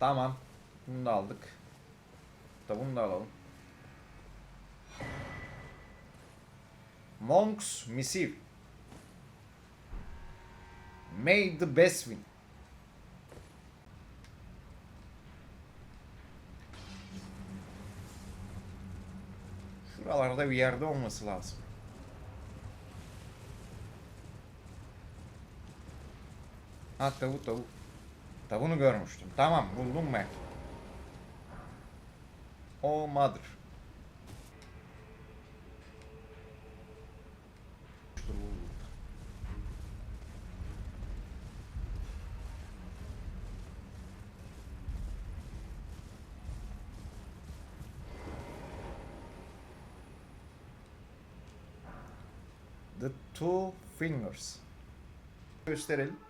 Tamam. Bunu da aldık. Da bunu da alalım. Monks Missive. May the best win. Şuralarda bir yerde olması lazım. Ha tavuk tavuk. Tavuğunu görmüştüm. Tamam buldum ben. O mother. The two fingers. Gösterelim.